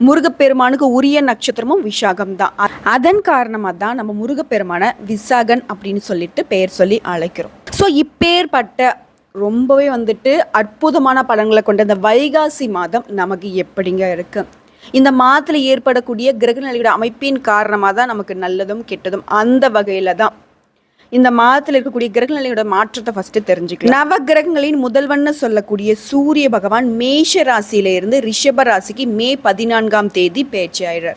முருகப்பெருமானுக்கு உரிய நட்சத்திரமும் விசாகம் தான் அதன் காரணமாக தான் நம்ம முருகப்பெருமானை விசாகன் அப்படின்னு சொல்லிட்டு பெயர் சொல்லி அழைக்கிறோம். ஸோ இப்பேற்பட்ட ரொம்பவே வந்துட்டு அற்புதமான பலன்களை கொண்ட இந்த வைகாசி மாதம் நமக்கு எப்படிங்க இருக்கு? இந்த மாதத்தில் ஏற்படக்கூடிய கிரகநிலையோட அமைப்பின் காரணமாக தான் நமக்கு நல்லதும் கெட்டதும் அந்த வகையில் தான் இந்த மாதத்தில் இருக்கக்கூடிய கிரகநிலையோட மாற்றத்தை ஃபர்ஸ்ட் தெரிஞ்சுக்கலாம். நவ கிரகங்களின் முதல்வன்னு சொல்லக்கூடிய சூரிய பகவான் மேஷ ராசியில இருந்து ரிஷப ராசிக்கு மே பதினான்காம் தேதி பேச்சு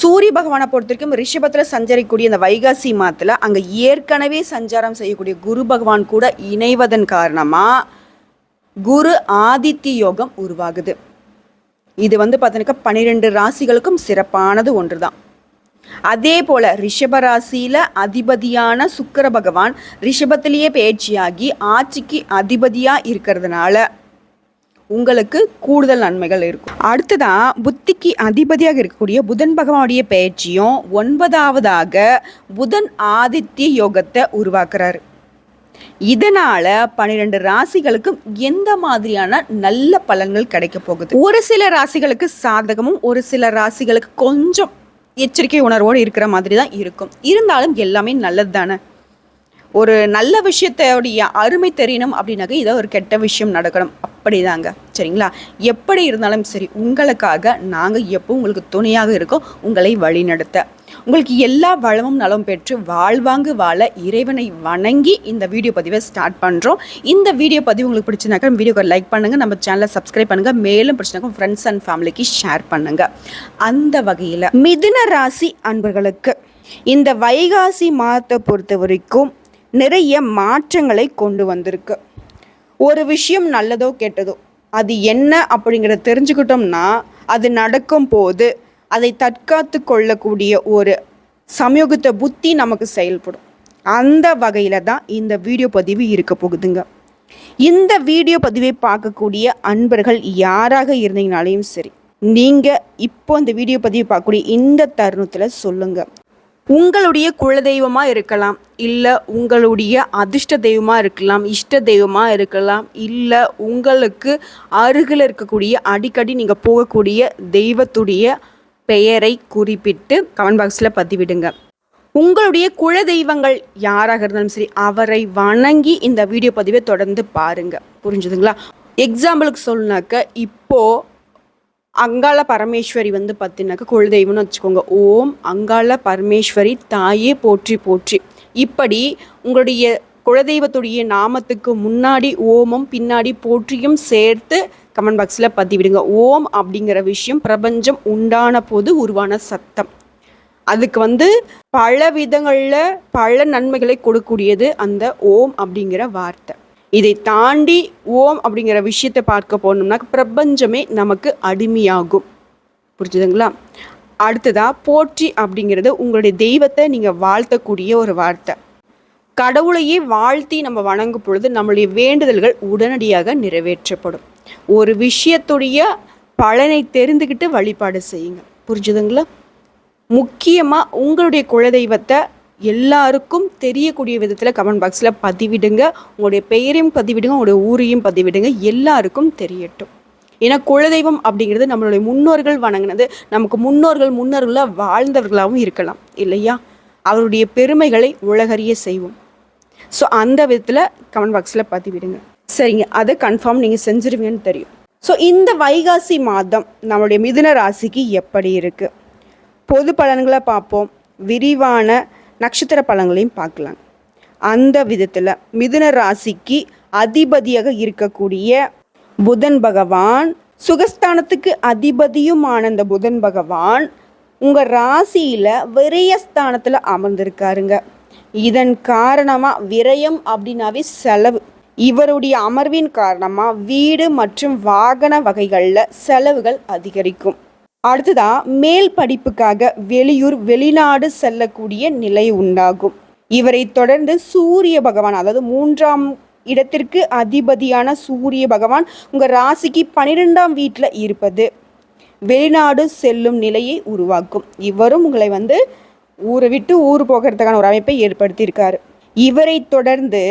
சூரிய பகவானை பொறுத்த வரைக்கும் ரிஷபத்தில் சஞ்சரிக்கக்கூடிய இந்த வைகாசி மாதத்தில் அங்கே ஏற்கனவே சஞ்சாரம் செய்யக்கூடிய குரு பகவான் கூட இணைவதன் காரணமாக குரு ஆதித்ய யோகம் உருவாகுது. இது வந்து பார்த்தீங்கன்னா பன்னிரெண்டு ராசிகளுக்கும் சிறப்பானது ஒன்று தான் அதே போல ரிஷபராசியில அதிபதியான சுக்கர பகவான் ரிஷபத்திலேயே பயிற்சியாகி ஆட்சிக்கு அதிபதியா இருக்கிறதுனால உங்களுக்கு கூடுதல் நன்மைகள் இருக்கும். அடுத்ததாக புத்திக்கு அதிபதியாக இருக்கக்கூடிய புதன் பகவானுடைய பயிற்சியும் ஒன்பதாவதாக புதன் ஆதித்ய யோகத்தை உருவாக்குறாரு. இதனால பன்னிரெண்டு ராசிகளுக்கும் எந்த மாதிரியான நல்ல பலன்கள் கிடைக்க போகுது? ஒரு சில ராசிகளுக்கு சாதகமும் ஒரு சில ராசிகளுக்கு கொஞ்சம் எச்சரிக்கை உணர்வோடு இருக்கிற மாதிரி தான் இருக்கும். இருந்தாலும் எல்லாமே நல்லது தானே ஒரு நல்ல விஷயத்தோடைய அருமை தெரியணும் அப்படின்னாக்க இதை ஒரு கெட்ட விஷயம் நடக்கணும். அப்படிதாங்க. சரிங்களா? எப்படி இருந்தாலும் சரி உங்களுக்காக நாங்கள் எப்போ உங்களுக்கு துணையாக இருக்கோம். உங்களை வழிநடத்த. உங்களுக்கு எல்லா வளமும் நலம் பெற்று வாழ்வாங்கு வாழ இறைவனை வணங்கி இந்த வீடியோ பதிவை ஸ்டார்ட் பண்ணுறோம் இந்த வீடியோ பதிவு உங்களுக்கு பிடிச்சிருந்தாக்கா வீடியோக்கு லைக் பண்ணுங்கள் நம்ம சேனலை சப்ஸ்கிரைப் பண்ணுங்கள் மேலும் பிடிச்சினாக்கா ஃப்ரெண்ட்ஸ் அண்ட் ஃபேமிலிக்கு ஷேர் பண்ணுங்கள் அந்த வகையில் மிதுன ராசி அன்பர்களுக்கு இந்த வைகாசி மாதத்தை பொறுத்த வரைக்கும் நிறைய மாற்றங்களை கொண்டு வந்திருக்கு. ஒரு விஷயம் நல்லதோ கெட்டதோ அது என்ன அப்படிங்கிறத தெரிஞ்சுக்கிட்டோம்னா அது நடக்கும் போது அதை தற்காத்து கொள்ளக்கூடிய ஒரு சமயோகத்த புத்தி நமக்கு செயல்படும். அந்த வகையில் தான் இந்த வீடியோ பதிவு இருக்க போகுதுங்க. இந்த வீடியோ பதிவை பார்க்கக்கூடிய அன்பர்கள் யாராக இருந்தீங்கனாலையும் சரி நீங்கள் இப்போ இந்த வீடியோ பதிவு பார்க்கக்கூடிய இந்த தருணத்தில் சொல்லுங்கள் உங்களுடைய குலதெய்வமாக இருக்கலாம் இல்லை உங்களுடைய அதிர்ஷ்ட தெய்வமாக இருக்கலாம் இஷ்ட தெய்வமாக இருக்கலாம் இல்லை உங்களுக்கு அருகில் இருக்கக்கூடிய அடிக்கடி நீங்கள் போகக்கூடிய தெய்வத்துடைய பெயரை குறிப்பிட்டு கமெண்ட் பாக்ஸில் பதிவிடுங்க. உங்களுடைய குல தெய்வங்கள் யாராக இருந்தாலும் சரி அவரை வணங்கி இந்த வீடியோ பதிவை தொடர்ந்து பாருங்க. புரிஞ்சுதுங்களா? எக்ஸாம்பிளுக்கு சொல்லுனாக்க இப்போது அங்காள பரமேஸ்வரி வந்து பார்த்தீங்கன்னாக்கா குலதெய்வம்னு வச்சுக்கோங்க. ஓம் அங்காள பரமேஸ்வரி தாயே போற்றி போற்றி. இப்படி உங்களுடைய குலதெய்வத்துடைய நாமத்துக்கு முன்னாடி ஓமம் பின்னாடி போற்றியும் சேர்த்து கமெண்ட் பாக்ஸில் பதிவிடுங்க. ஓம் அப்படிங்கிற விஷயம் பிரபஞ்சம் உண்டான போது உருவான சத்தம். அதுக்கு வந்து பல விதங்களில் பல நன்மைகளை கொடுக்கக்கூடியது அந்த ஓம் அப்படிங்கிற வார்த்தை. இதை தாண்டி ஓம் அப்படிங்கிற விஷயத்தை பார்க்க போனோம்னா பிரபஞ்சமே நமக்கு அடிமையாகும். புரிஞ்சுதுங்களா? அடுத்ததாக போற்றி அப்படிங்கிறது உங்களுடைய தெய்வத்தை நீங்கள் வாழ்த்தக்கூடிய ஒரு வார்த்தை. கடவுளையே வாழ்த்தி நம்ம வணங்கும் பொழுது நம்மளுடைய வேண்டுதல்கள் உடனடியாக நிறைவேற்றப்படும். ஒரு விஷயத்துடைய பலனை தெரிந்துக்கிட்டு வழிபாடு செய்யுங்க. புரிஞ்சுதுங்களா? முக்கியமாக உங்களுடைய குலதெய்வத்தை எல்லாருக்கும் தெரியக்கூடிய விதத்தில் கமெண்ட் பாக்ஸில் பதிவிடுங்க. உங்களுடைய பெயரையும் பதிவிடுங்க உங்களுடைய ஊரையும் பதிவிடுங்க. எல்லாருக்கும் தெரியட்டும். ஏன்னா குலதெய்வம் அப்படிங்கிறது நம்மளுடைய முன்னோர்கள் வணங்கினது. நமக்கு முன்னோர்கள் முன்னோர்களாக வாழ்ந்தவர்களாகவும் இருக்கலாம். இல்லையா? அவருடைய பெருமைகளை உலகறிய செய்வோம். ஸோ அந்த விதத்தில் கமெண்ட் பாக்ஸில் பதிவிடுங்க. சரிங்க. அதை கன்ஃபார்ம் நீங்கள் செஞ்சுருவீங்கன்னு தெரியும். ஸோ இந்த வைகாசி மாதம் நம்மளுடைய மிதுன ராசிக்கு எப்படி இருக்குது பொது பலன்களை பார்ப்போம். விரிவான நட்சத்திர பலன்களையும் பார்க்கலாம். அந்த விதத்தில் மிதுன ராசிக்கு அதிபதியாக இருக்கக்கூடிய புதன் பகவான் சுகஸ்தானத்துக்கு அதிபதியுமான அந்த புதன் பகவான் உங்கள் ராசியில் விரயஸ்தானத்தில் அமர்ந்திருக்காருங்க. இதன் காரணமாக விரயம் அப்படின்னாவே செலவு. இவருடைய அமர்வின் காரணமாக வீடு மற்றும் வாகன வகைகளில் செலவுகள் அதிகரிக்கும். அடுத்ததா மேல் படிப்புக்காக வெளியூர் வெளிநாடு செல்லக்கூடிய நிலை உண்டாகும். இவரை தொடர்ந்து சூரிய பகவான் அதாவது மூன்றாம் இடத்திற்கு அதிபதியான சூரிய பகவான் உங்கள் ராசிக்கு பன்னிரெண்டாம் வீட்டில் இருப்பது. வெளிநாடு செல்லும் நிலையை உருவாக்கும். இவரும் உங்களை வந்து ஊரை விட்டு ஊர் போகிறதுக்கான ஒரு அமைப்பை ஏற்படுத்தியிருக்காரு. இவரை தொடர்ந்து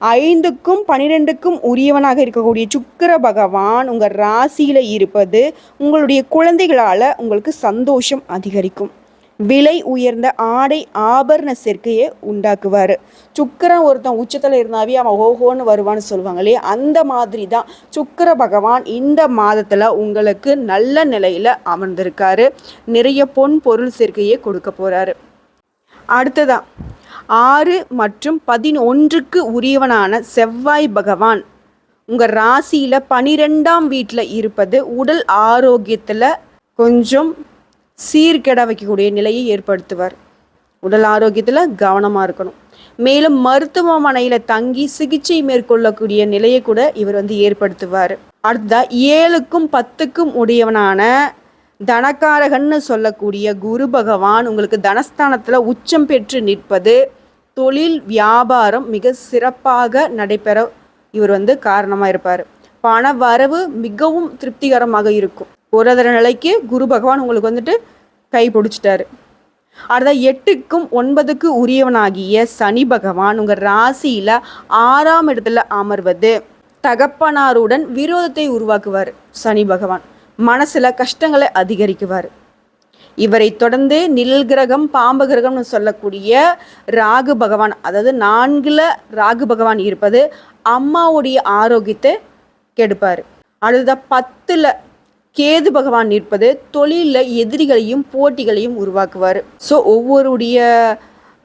ஐந்துக்கும் பனிரெண்டுக்கும் உரியவனாக இருக்கக்கூடிய சுக்கர பகவான் உங்கள் ராசியில் இருப்பது உங்களுடைய குழந்தைகளால் உங்களுக்கு சந்தோஷம் அதிகரிக்கும். விலை உயர்ந்த ஆடை ஆபரண சேர்க்கையை உண்டாக்குவார். சுக்கரன் ஒருத்தன் உச்சத்தில் இருந்தாவே அவன் ஓஹோன்னு வருவான்னு சொல்லுவாங்க இல்லையா? அந்த மாதிரி தான் சுக்கர பகவான் இந்த மாதத்தில் உங்களுக்கு நல்ல நிலையில் அமர்ந்திருக்காரு. நிறைய பொன் பொருள் சேர்க்கையை கொடுக்க போகிறாரு அடுத்ததான் ஆறு மற்றும் பதினொன்றுக்கு உரியவனான செவ்வாய் பகவான். உங்கள் ராசியில் பனிரெண்டாம் வீட்டில் இருப்பது உடல் ஆரோக்கியத்தில் கொஞ்சம் சீர்கெட வைக்கக்கூடிய நிலையை ஏற்படுத்துவார். உடல் ஆரோக்கியத்தில் கவனமாக இருக்கணும். மேலும் மருத்துவமனையில் தங்கி சிகிச்சை மேற்கொள்ளக்கூடிய நிலையை கூட இவர் வந்து ஏற்படுத்துவார். அடுத்ததா ஏழுக்கும் பத்துக்கும் உடையவனான தனக்காரகன்னு சொல்லக்கூடிய குரு பகவான் உங்களுக்கு தனஸ்தானத்தில் உச்சம் பெற்று நிற்பது தொழில் வியாபாரம் மிக சிறப்பாக நடைபெற இவர் வந்து காரணமாக இருப்பார். பண வரவு மிகவும் திருப்திகரமாக இருக்கும். பொருளாதார நிலைக்கு குரு பகவான் உங்களுக்கு வந்துட்டு கை பிடிச்சிட்டாரு. அடுத்த எட்டுக்கும் ஒன்பதுக்கு உரியவனாகிய சனி பகவான் உங்கள் ராசியில் ஆறாம் இடத்துல அமர்வது. தகப்பனாருடன் விரோதத்தை உருவாக்குவார் சனி பகவான். மனசில் கஷ்டங்களை அதிகரிக்குவார். இவரை தொடர்ந்து நிழல் கிரகம் பாம்பு கிரகம்னு சொல்லக்கூடிய ராகு பகவான் அதாவது நான்கில் ராகு பகவான் இருப்பது அம்மாவுடைய ஆரோக்கியத்தை கெடுப்பார். அடுத்த பத்தில் கேது பகவான் நிற்பது தொழிலில் எதிரிகளையும் போட்டிகளையும் உருவாக்குவார். ஸோ ஒவ்வொருடைய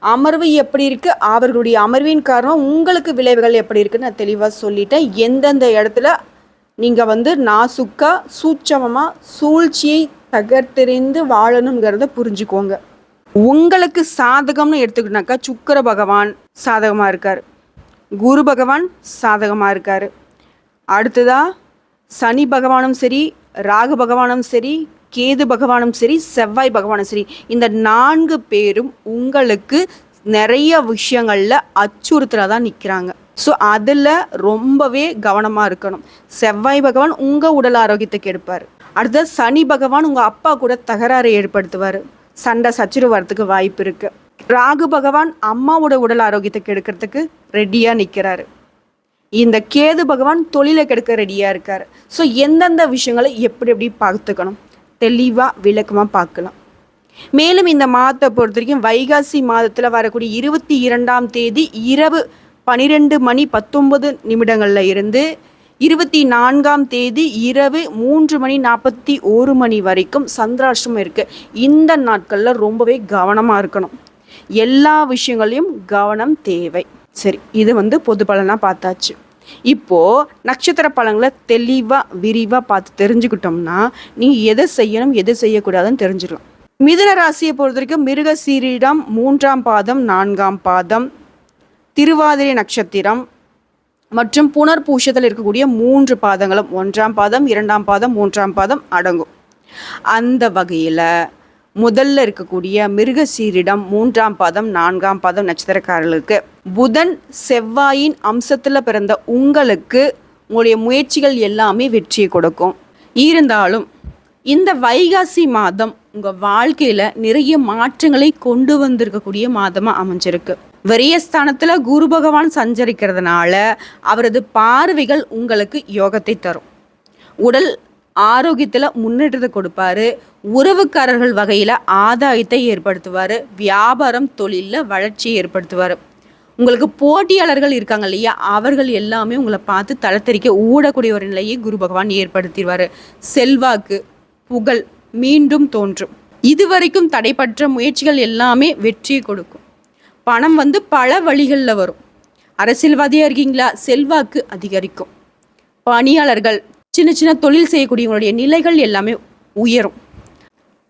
அமர்வு எப்படி இருக்குது அவர்களுடைய அமர்வின் காரணம் உங்களுக்கு விளைவுகள் எப்படி இருக்குன்னு நான் தெளிவாக சொல்லிட்டேன். எந்தெந்த இடத்துல நீங்கள் வந்து நாசுக்காக சூட்சமமாக சூழ்ச்சியை தகர்த்தெறிந்து வாழணுங்கிறத புரிஞ்சுக்கோங்க. உங்களுக்கு சாதகம்னு எடுத்துக்கிட்டாக்கா சுக்கர பகவான் சாதகமாக இருக்கார். குரு பகவான் சாதகமாக இருக்கார். அடுத்ததாக சனி பகவானும் சரி ராகு பகவானும் சரி கேது பகவானும் சரி செவ்வாய் பகவானும் சரி இந்த நான்கு பேரும் உங்களுக்கு நிறைய விஷயங்களில் அச்சுறுத்தலாக தான் நிற்கிறாங்க ஸோ அதில் ரொம்பவே கவனமாக இருக்கணும். செவ்வாய் பகவான் உங்கள் உடல் ஆரோக்கியத்தை கெடுப்பார். அடுத்த சனி பகவான் உங்கள் அப்பா கூட தகராறு ஏற்படுத்துவார். சண்டை சச்சுரு வரத்துக்கு வாய்ப்பு இருக்குது ராகு பகவான் அம்மாவோட உடல் ஆரோக்கியத்தை கெடுக்கிறதுக்கு ரெடியாக நிற்கிறாரு இந்த கேது பகவான் தொழிலை கெடுக்க ரெடியாக இருக்கார். ஸோ எந்தெந்த விஷயங்களை எப்படி எப்படி பார்த்துக்கணும்? தெளிவாக விளக்கமாக பார்க்கலாம். மேலும் இந்த மாதத்தை பொறுத்த வரைக்கும் வைகாசி மாதத்தில் வரக்கூடிய இருபத்தி இரண்டாம் தேதி இரவு பனிரெண்டு மணி பத்தொன்பது நிமிடங்களில் இருந்து இருபத்தி நான்காம் தேதி இரவு மூன்று மணி நாற்பத்தி ஒரு மணி வரைக்கும் சந்திராஷ்டிரமம் இருக்குது இந்த நாட்களில் ரொம்பவே கவனமாக இருக்கணும். எல்லா விஷயங்களையும் கவனம் தேவை. சரி இது வந்து பொது பலனாக பார்த்தாச்சு. இப்போது நட்சத்திர பலன்களை தெளிவாக விரிவாக பார்த்து தெரிஞ்சுக்கிட்டோம்னா நீங்கள் எதை செய்யணும் எதை செய்யக்கூடாதுன்னு தெரிஞ்சிடலாம். மிதுன ராசியை பொறுத்த வரைக்கும் மிருக சீரிடம் மூன்றாம் பாதம் நான்காம் பாதம் திருவாதிரை நட்சத்திரம் மற்றும் புனர்பூஷத்தில் இருக்கக்கூடிய மூன்று பாதங்களும் ஒன்றாம் பாதம் இரண்டாம் பாதம் மூன்றாம் பாதம் அடங்கும். அந்த வகையில் முதல்ல இருக்கக்கூடிய மிருகசீரிடம் மூன்றாம் பாதம் நான்காம் பாதம் நட்சத்திரக்காரர்களுக்கு புதன் செவ்வாயின் அம்சத்தில் பிறந்த உங்களுக்கு உங்களுடைய முயற்சிகள் எல்லாமே வெற்றியை கொடுக்கும். இருந்தாலும் இந்த வைகாசி மாதம் உங்கள் வாழ்க்கையில் நிறைய மாற்றங்களை கொண்டு வந்திருக்கக்கூடிய மாதமாக அமைஞ்சிருக்கு. விரயஸ்தானத்தில் குரு பகவான் சஞ்சரிக்கிறதுனால அவரது பார்வைகள் உங்களுக்கு யோகத்தை தரும். உடல் ஆரோக்கியத்தில் முன்னேற்றத்தை கொடுப்பாரு. உறவுக்காரர்கள் வகையில் ஆதாயத்தை ஏற்படுத்துவார். வியாபாரம் தொழிலில் வளர்ச்சியை ஏற்படுத்துவார். உங்களுக்கு போட்டியாளர்கள் இருக்காங்க இல்லையா? அவர்கள் எல்லாமே உங்களை பார்த்து தளத்தரிக்க ஊடக்கூடிய ஒரு நிலையை குரு பகவான் ஏற்படுத்திடுவார். செல்வாக்கு புகழ் மீண்டும் தோன்றும். இதுவரைக்கும் தடைப்பற்ற முயற்சிகள் எல்லாமே வெற்றியை கொடுக்கும். பணம் வந்து பல வழிகளில் வரும். அரசியல்வாதியாக இருக்கீங்களா? செல்வாக்கு அதிகரிக்கும். பணியாளர்கள் சின்ன சின்ன தொழில் செய்யக்கூடியவங்களுடைய நிலைகள் எல்லாமே உயரும்.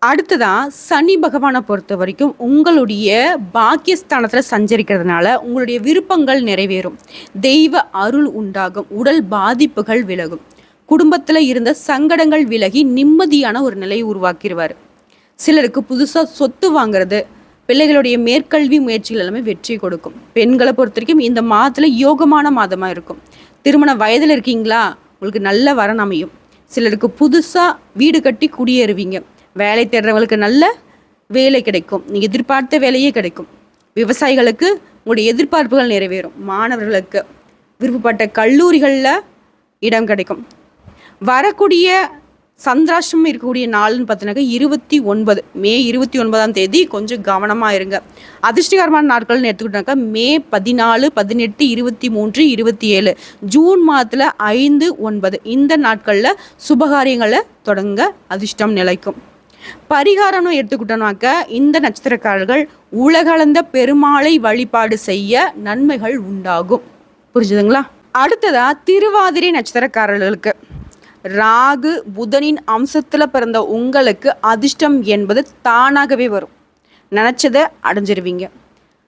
அடுத்ததான் சனி பகவானை பொறுத்த வரைக்கும் உங்களுடைய பாக்கியஸ்தானத்தில் சஞ்சரிக்கிறதுனால உங்களுடைய விருப்பங்கள் நிறைவேறும். தெய்வ அருள் உண்டாகும். உடல் பாதிப்புகள் விலகும். குடும்பத்தில் இருந்த சங்கடங்கள் விலகி நிம்மதியான ஒரு நிலையை உருவாக்கிடுவார் சிலருக்கு புதுசாக சொத்து வாங்குறது பிள்ளைகளுடைய மேற்கல்வி முயற்சிகள் எல்லாமே வெற்றி கொடுக்கும். பெண்களை பொறுத்த வரைக்கும் இந்த மாதத்தில் யோகமான மாதமாக இருக்கும். திருமண வயதில் இருக்கீங்களா? உங்களுக்கு நல்ல வரன் அமையும். சிலருக்கு புதுசாக வீடு கட்டி குடியேறுவீங்க. வேலை தேடுறவங்களுக்கு நல்ல வேலை கிடைக்கும். நீங்கள் எதிர்பார்த்த வேலையே கிடைக்கும். விவசாயிகளுக்கு உங்களுடைய எதிர்பார்ப்புகள் நிறைவேறும். மாணவர்களுக்கு விருப்பப்பட்ட கல்லூரிகளில் இடம் கிடைக்கும். வரக்கூடிய சந்திராஷ்டமம் இருக்கக்கூடிய நாள்னு பார்த்தீங்கன்னாக்கா இருபத்தி ஒன்பது. மே இருபத்தி ஒன்பதாம் தேதி கொஞ்சம் கவனமாக இருங்க. அதிர்ஷ்டகரமான நாட்கள்னு எடுத்துக்கிட்டாக்கா மே பதினாலு பதினெட்டு இருபத்தி மூன்று இருபத்தி ஏழு. ஜூன் மாதத்தில் ஐந்து ஒன்பது. இந்த நாட்களில் சுபகாரியங்களை தொடங்க அதிர்ஷ்டம் நிலைக்கும். பரிகாரம்னு எடுத்துக்கிட்டோம்னாக்க இந்த நட்சத்திரக்காரர்கள் உலகளந்த பெருமாளை வழிபாடு செய்ய நன்மைகள் உண்டாகும். புரிஞ்சுதுங்களா? அடுத்ததா திருவாதிரை நட்சத்திரக்காரர்களுக்கு. ராகு புதனின் அம்சத்தில் பிறந்த உங்களுக்கு அதிர்ஷ்டம் என்பது தானாகவே வரும். நினச்சதை அடைஞ்சிருவீங்க.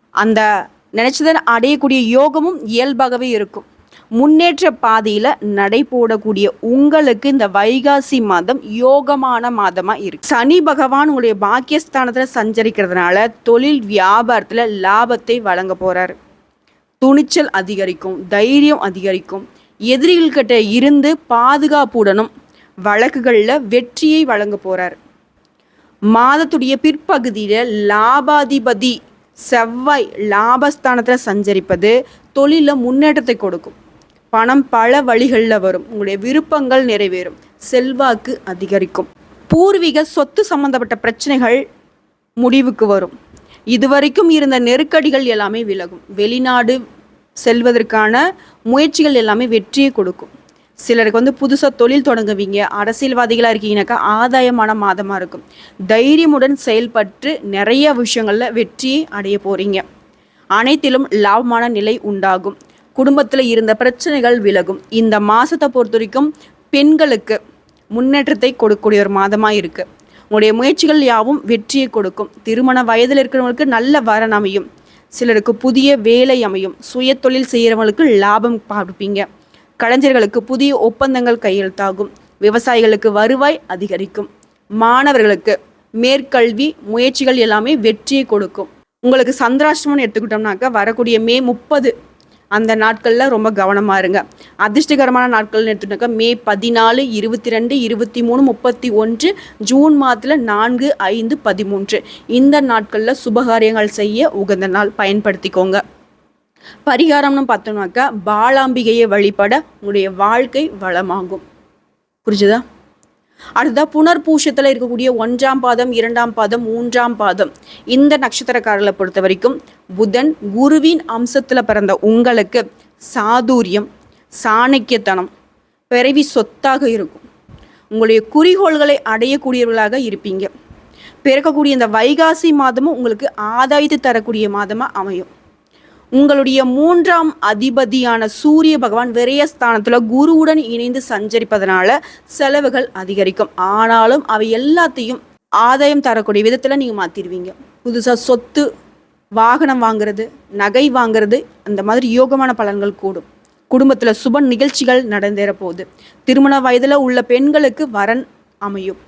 அந்த நினச்சதை அடையக்கூடிய யோகமும் இயல்பாகவே இருக்கும். முன்னேற்ற பாதையில் நடை போடக்கூடிய உங்களுக்கு இந்த வைகாசி மாதம் யோகமான மாதமாக இருக்கு. சனி பகவான் உங்களுடைய பாக்கியஸ்தானத்தில் சஞ்சரிக்கிறதுனால தொழில் வியாபாரத்தில் லாபத்தை வழங்க போகிறாரு துணிச்சல் அதிகரிக்கும் தைரியம் அதிகரிக்கும் எதிரிகள்கிட்ட இருந்து பாதுகாப்புடனும் வழக்குகளில் வெற்றியை வழங்க போகிறார் மாதத்துடைய பிற்பகுதியில் லாபாதிபதி செவ்வாய் லாபஸ்தானத்தில் சஞ்சரிப்பது தொழிலில் முன்னேற்றத்தை கொடுக்கும். பணம் பல வழிகளில் வரும். உங்களுடைய விருப்பங்கள் நிறைவேறும். செல்வாக்கு அதிகரிக்கும். பூர்வீக சொத்து சம்பந்தப்பட்ட பிரச்சனைகள் முடிவுக்கு வரும். இதுவரைக்கும் இருந்த நெருக்கடிகள் எல்லாமே விலகும். வெளிநாடு செல்வதற்கான முயற்சிகள் எல்லாமே வெற்றியை கொடுக்கும். சிலருக்கு வந்து புதுசாக தொழில் தொடங்குவீங்க அரசியல்வாதிகளாக இருக்கீங்கனாக்கா ஆதாயமான மாதமாக இருக்கும். தைரியமுடன் செயல்பட்டு நிறைய விஷயங்களில் வெற்றியை அடைய போகிறீங்க அனைத்திலும் லாபமான நிலை உண்டாகும். குடும்பத்தில் இருந்த பிரச்சனைகள் விலகும். இந்த மாதத்தை பொறுத்த வரைக்கும் பெண்களுக்கு முன்னேற்றத்தை கொடுக்கக்கூடிய ஒரு மாதமாக இருக்குது உங்களுடைய முயற்சிகள் யாவும் வெற்றியை கொடுக்கும். திருமண வயதில் இருக்கிறவங்களுக்கு நல்ல வரன் அமையும். சிலருக்கு புதிய வேலை அமையும். சுய தொழில் செய்கிறவங்களுக்கு லாபம் பார்ப்பீங்க. கலைஞர்களுக்கு புதிய ஒப்பந்தங்கள் கையெழுத்தாகும். விவசாயிகளுக்கு வருவாய் அதிகரிக்கும். மாணவர்களுக்கு மேற்கல்வி முயற்சிகள் எல்லாமே வெற்றியை கொடுக்கும். உங்களுக்கு சந்திராஷ்டமம்னு எடுத்துக்கிட்டோம்னாக்கா வரக்கூடிய மே முப்பது அந்த நாட்களில் ரொம்ப கவனமாக இருங்க. அதிர்ஷ்டகரமான நாட்கள்னு எடுத்துட்டாக்கா மே பதினாலு இருபத்தி ரெண்டு இருபத்தி மூணு முப்பத்தி ஒன்று ஜூன் மாதத்தில் நான்கு ஐந்து பதிமூன்று. இந்த நாட்களில் சுபகாரியங்கள் செய்ய உகந்த நாள். பயன்படுத்திக்கோங்க. பரிகாரம்னு பார்த்தோம்னாக்கா பாலாம்பிகையை வழிபட உங்களுடைய வாழ்க்கை வளமாகும். புரிஞ்சுதா? அடுத்ததாக புனர்பூஷத்தில் இருக்கக்கூடிய ஒன்றாம் பாதம் இரண்டாம் பாதம் மூன்றாம் பாதம். இந்த நட்சத்திரக்காரர்களை பொறுத்த வரைக்கும் புதன் குருவின் அம்சத்தில் பிறந்த உங்களுக்கு சாதுரியம் சாணக்கியத்தனம் பிறவி சொத்தாக இருக்கும். உங்களுடைய குறிக்கோள்களை அடையக்கூடியவர்களாக இருப்பீங்க. பிறக்கக்கூடிய இந்த வைகாசி மாதமும் உங்களுக்கு ஆதாயத்தை தரக்கூடிய மாதமாக அமையும். உங்களுடைய மூன்றாம் அதிபதியான சூரிய பகவான் விரயஸ்தானத்தில் குருவுடன் இணைந்து சஞ்சரிப்பதனால செலவுகள் அதிகரிக்கும். ஆனாலும் அவை எல்லாத்தையும் ஆதாயம் தரக்கூடிய விதத்தில் நீங்கள் மாற்றிடுவீங்க புதுசாக சொத்து வாகனம் வாங்குறது நகை வாங்குறது அந்த மாதிரி யோகமான பலன்கள் கூடும். குடும்பத்தில் சுப நிகழ்ச்சிகள் நடந்தேற போகுது திருமண வயதில் உள்ள பெண்களுக்கு வரன் அமையும்.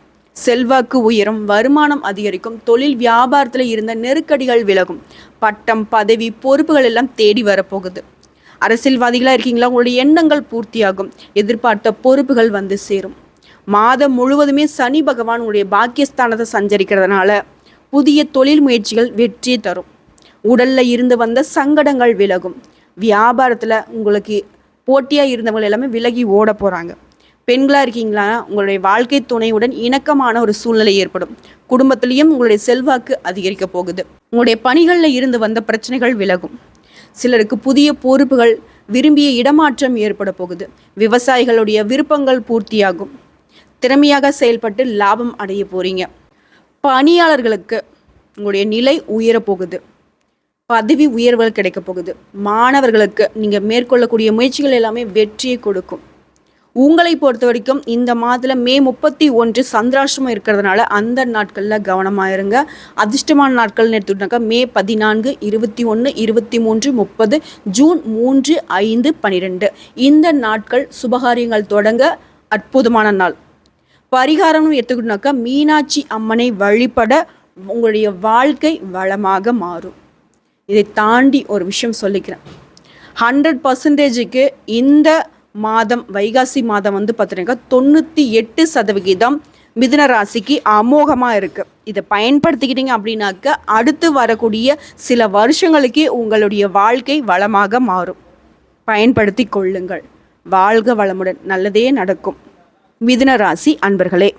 செல்வாக்கு உயரும் வருமானம் அதிகரிக்கும் தொழில் வியாபாரத்தில் இருந்த நெருக்கடிகள் விலகும். பட்டம் பதவி பொறுப்புகள் எல்லாம் தேடி வரப்போகுது. அரசியல்வாதிகளாக இருக்கீங்களா? உங்களுடைய எண்ணங்கள் பூர்த்தியாகும். எதிர்பார்த்த பொறுப்புகள் வந்து சேரும். மாதம் முழுவதுமே சனி பகவான் உங்களுடைய பாக்கியஸ்தானத்தை சஞ்சரிக்கிறதுனால புதிய தொழில் முயற்சிகள் வெற்றி தரும். உடல்ல இருந்து வந்த சங்கடங்கள் விலகும். வியாபாரத்தில் உங்களுக்கு போட்டியாக இருந்தவங்க எல்லாமே விலகி ஓட போகிறாங்க பெண்களாக இருக்கீங்களா? உங்களுடைய வாழ்க்கை துணையுடன் இணக்கமான ஒரு சூழ்நிலை ஏற்படும். குடும்பத்திலையும் உங்களுடைய செல்வாக்கு அதிகரிக்க போகுது. உங்களுடைய பணிகளில் இருந்து வந்த பிரச்சனைகள் விலகும். சிலருக்கு புதிய பொறுப்புகள் விரும்பிய இடமாற்றம் ஏற்பட போகுது. விவசாயிகளுடைய விருப்பங்கள் பூர்த்தியாகும். திறமையாக செயல்பட்டு லாபம் அடைய போறீங்க. பணியாளர்களுக்கு உங்களுடைய நிலை உயரப் போகுது. பதவி உயர்வுகள் கிடைக்க போகுது. மாணவர்களுக்கு நீங்கள் மேற்கொள்ளக்கூடிய முயற்சிகள் எல்லாமே வெற்றியை கொடுக்கும். உங்களை பொறுத்த வரைக்கும் இந்த மாதத்தில் மே முப்பத்தி ஒன்று சந்திராஷ்டமம் இருக்கிறதுனால அந்த நாட்களில் கவனமாக இருங்க. அதிர்ஷ்டமான நாட்கள்னு எடுத்துக்கிட்டாக்கா மே பதினான்கு இருபத்தி ஒன்று இருபத்தி மூன்று முப்பது ஜூன் மூன்று ஐந்து பன்னிரெண்டு இந்த நாட்கள் சுபகாரியங்கள் தொடங்க அற்புதமான நாள். பரிகாரம்னு எடுத்துக்கிட்டோம்னாக்கா மீனாட்சி அம்மனை வழிபட உங்களுடைய வாழ்க்கை வளமாக மாறும். இதை தாண்டி ஒரு விஷயம் சொல்லிக்கிறேன். ஹண்ட்ரட் பர்சன்டேஜுக்கு இந்த மாதம் வைகாசி மாதம் வந்து பார்த்தீங்கன்னா தொண்ணூற்றி எட்டு சதவிகிதம் மிதுன ராசிக்கு அமோகமாக இருக்குது இதை பயன்படுத்திக்கிட்டீங்க அப்படின்னாக்க அடுத்து வரக்கூடிய சில வருஷங்களுக்கே உங்களுடைய வாழ்க்கை வளமாக மாறும். பயன்படுத்தி கொள்ளுங்கள். வாழ்க வளமுடன். நல்லதே நடக்கும். மிதுன ராசி அன்பர்களே.